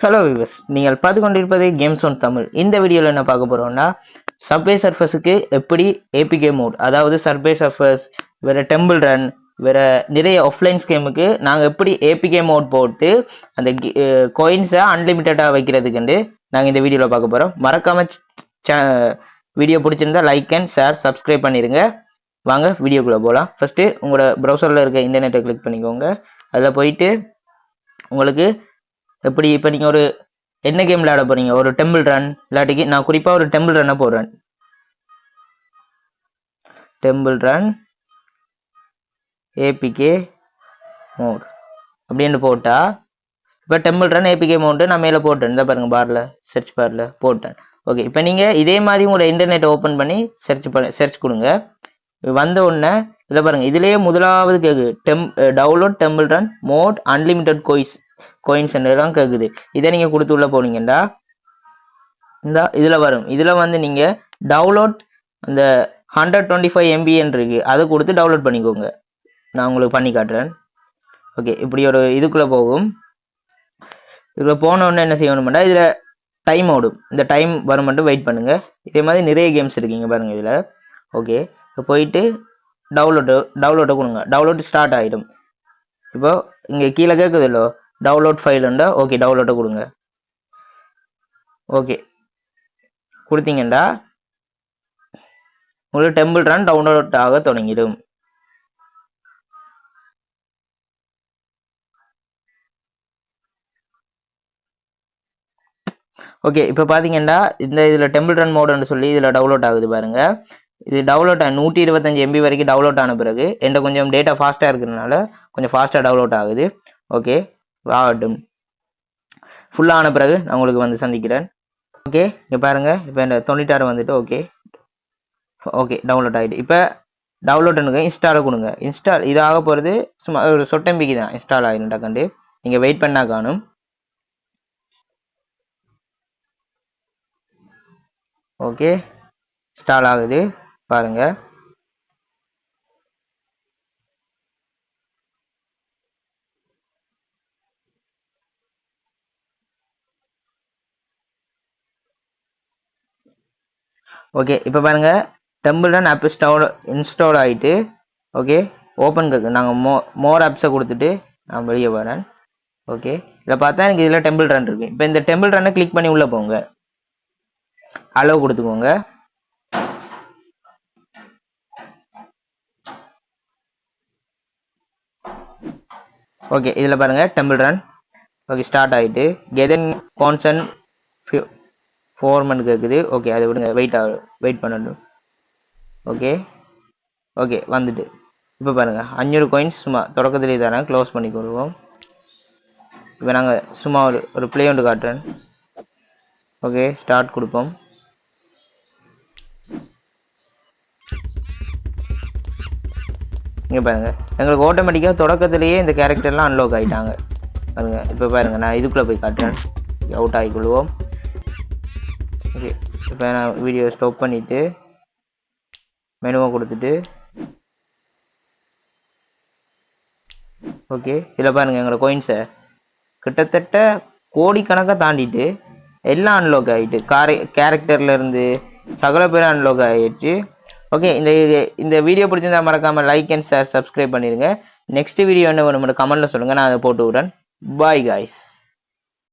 Hello விவஸ் நீங்கள் பார்த்து கொண்டிருப்பது கேம்ஸ் ஒன் தமிழ் இந்த வீடியோவில் என்ன பார்க்க போகிறோம்னா சப்வே சர்ஃபஸுக்கு எப்படி ஏபிகே மோட் அதாவது சர்வே சர்ஃபஸ் வேறு டெம்பிள் ரன் வேறு நிறைய ஆஃப்லைன்ஸ் கேமுக்கு நாங்கள் எப்படி ஏபிகே மோட் போட்டு அந்த கோயின்ஸை அன்லிமிட்டடாக வைக்கிறதுக்குண்டு நாங்கள் இந்த வீடியோவில் பார்க்க போகிறோம் மறக்காம வீடியோ பிடிச்சிருந்தா லைக் அண்ட் ஷேர் சப்ஸ்கிரைப் பண்ணிடுங்க வாங்க வீடியோக்குள்ளே போகலாம் ஃபஸ்ட்டு உங்களோட ப்ரௌசரில் இருக்க இன்டர்நெட்டை கிளிக் பண்ணிக்கோங்க. அதில் போயிட்டு உங்களுக்கு எப்படி இப்போ நீங்கள் ஒரு என்ன கேம் விளையாட போறீங்க? ஒரு டெம்பிள் ரன் இல்லாட்டிக்கு நான் குறிப்பாக ஒரு டெம்பிள் ரன்னை போடுறேன் டெம்பிள் ரன் ஏபிகே மோட் அப்படின்னு போட்டால் இப்போ டெம்பிள் ரன் ஏபிகே மோட்டு நான் மேலே போட்டேன். இந்த பாருங்க பாரில் சர்ச் பாரில் போட்டேன். ஓகே இப்போ நீங்கள் இதே மாதிரி உங்களோட இன்டர்நெட் ஓப்பன் பண்ணி சர்ச் பண்ண சர்ச் கொடுங்க. வந்த உடனே இதில் பாருங்கள் இதுலேயே முதலாவது கேட்கு டெம் download Temple Run mod unlimited கோயிஸ் coins தான் கேட்குது இதை நீங்கள் கொடுத்து உள்ள போனீங்கன்னா இந்த இதில் வரும். இதில் வந்து நீங்கள் டவுன்லோட் அந்த ஹண்ட்ரட் டுவெண்ட்டி ஃபைவ் எம்பிஎன் இருக்கு. அதை கொடுத்து டவுன்லோட் பண்ணிக்கோங்க. நான் உங்களுக்கு பண்ணி காட்டுறேன். ஓகே இப்படி ஒரு இதுக்குள்ளே போகும். இதில் போனோடனே என்ன செய்யணும்னா இதில் டைம் ஓடும். இந்த டைம் வரும் மட்டும் வெயிட் பண்ணுங்க. இதே மாதிரி நிறைய கேம்ஸ் இருக்குங்க பாருங்க இதில். ஓகே இப்போ போயிட்டு டவுன்லோடு டவுன்லோட்டை கொடுங்க. டவுன்லோட் ஸ்டார்ட் ஆகிடும் இப்போ இங்கே கீழே கேட்குதுல்லோ டவுன்லோட் ஃபைல் உண்டா? ஓகே டவுன்லோட்டை கொடுங்க. ஓகே கொடுத்தீங்கண்டா? உங்களுக்கு டெம்பிள் ரன் டவுன்லோட் ஆக தொடங்கிடும். ஓகே இப்போ பார்த்தீங்கன்னா இந்த இதில் டெம்பிள் ரன் மோடுன்னு சொல்லி இதில் டவுன்லோட் ஆகுது பாருங்க. இது டவுன்லோட் நூற்றி இருபத்தஞ்சு எம்பி வரைக்கும் டவுன்லோட் ஆன பிறகு என்கிட்ட கொஞ்சம் டேட்டா ஃபாஸ்ட்டாக இருக்கிறதுனால கொஞ்சம் ஃபாஸ்ட்டாக டவுன்லோட் ஆகுது. ஓகே ஆகட்டும் ஃபுல்லாக ஆன பிறகு நான் உங்களுக்கு வந்து சந்திக்கிறேன். ஓகே இங்கே பாருங்கள் இப்போ இந்த தொண்ணூற்றாறு வந்துட்டு ஓகே ஓகே டவுன்லோட் ஆகிட்டு இப்போ டவுன்லோடுனுங்க இன்ஸ்டாலை கொடுங்க. இன்ஸ்டால் இதாக போகிறது சும்மா ஒரு சொட்டம்பிக்கு தான். இன்ஸ்டால் ஆகிடும் டக்கண்டு நீங்கள் வெயிட் பண்ணால் காணும். ஓகே ஸ்டால் ஆகுது. பாருங்கள் ஓகே இப்போ பாருங்க. டெம்பிள் ரன் ஆப் ஸ்டவுல் இன்ஸ்டால் ஆகிட்டு ஓகே ஓப்பன் நாங்கள் மோ மோர் ஆப்ஸை கொடுத்துட்டு நான் வெளியே வரேன். ஓகே இதில் பார்த்தா எனக்கு இதில் டெம்பிள் ரன் இருக்கு. இப்போ இந்த டெம்பிள் ரன்னை கிளிக் பண்ணி உள்ளே போங்க. அளவு கொடுத்துக்கோங்க. ஓகே இதில் பாருங்கள் டெம்பிள் ரன் ஓகே ஸ்டார்ட் ஆகிட்டு கெதன் கான்சன் ஃபோர் மந்த் கேட்குது ஓகே அதை விடுங்க. வெயிட் ஆக வெயிட் பண்ணணும். ஓகே ஓகே வந்துட்டு. இப்போ பாருங்கள் அஞ்சூறு கோயின்ஸ் சும்மா தொடக்கத்துலேயே தரேன். க்ளோஸ் பண்ணி கொடுவோம் இப்போ நாங்கள் சும்மா ஒரு ஒரு ப்ளே ஒன்று காட்டுறேன். ஓகே ஸ்டார்ட் கொடுப்போம். இங்கே பாருங்கள் எங்களுக்கு ஆட்டோமேட்டிக்காக தொடக்கத்துலேயே இந்த கேரக்டர்லாம் அன்லாக் ஆகிட்டாங்க பாருங்கள் இப்போ பாருங்கள் நான் இதுக்குள்ளே போய் காட்டுறேன். அவுட் ஆகிக்கொள்வோம் ஓகே. இப்போ நான் வீடியோ ஸ்டாப் பண்ணிவிட்டு மெனுவை கொடுத்துட்டு ஓகே. இதில் பாருங்கள் எங்களோட கோயின்ஸை கிட்டத்தட்ட கோடிக்கணக்காக தாண்டிட்டு எல்லாம் அன்லாக் ஆகிட்டு காரை கேரக்டர்லேருந்து சகல பேரும் அன்லாக் ஆகிடுச்சு ஓகே இந்த இந்த வீடியோ பிடிச்சிருந்தா மறக்காமல் லைக் அண்ட் ஷேர் சப்ஸ்கிரைப் பண்ணிடுங்க. நெக்ஸ்ட் வீடியோ என்ன வேணும் கமெண்ட்டில் சொல்லுங்கள் நான் அதை போட்டு விட்றேன். Bye guys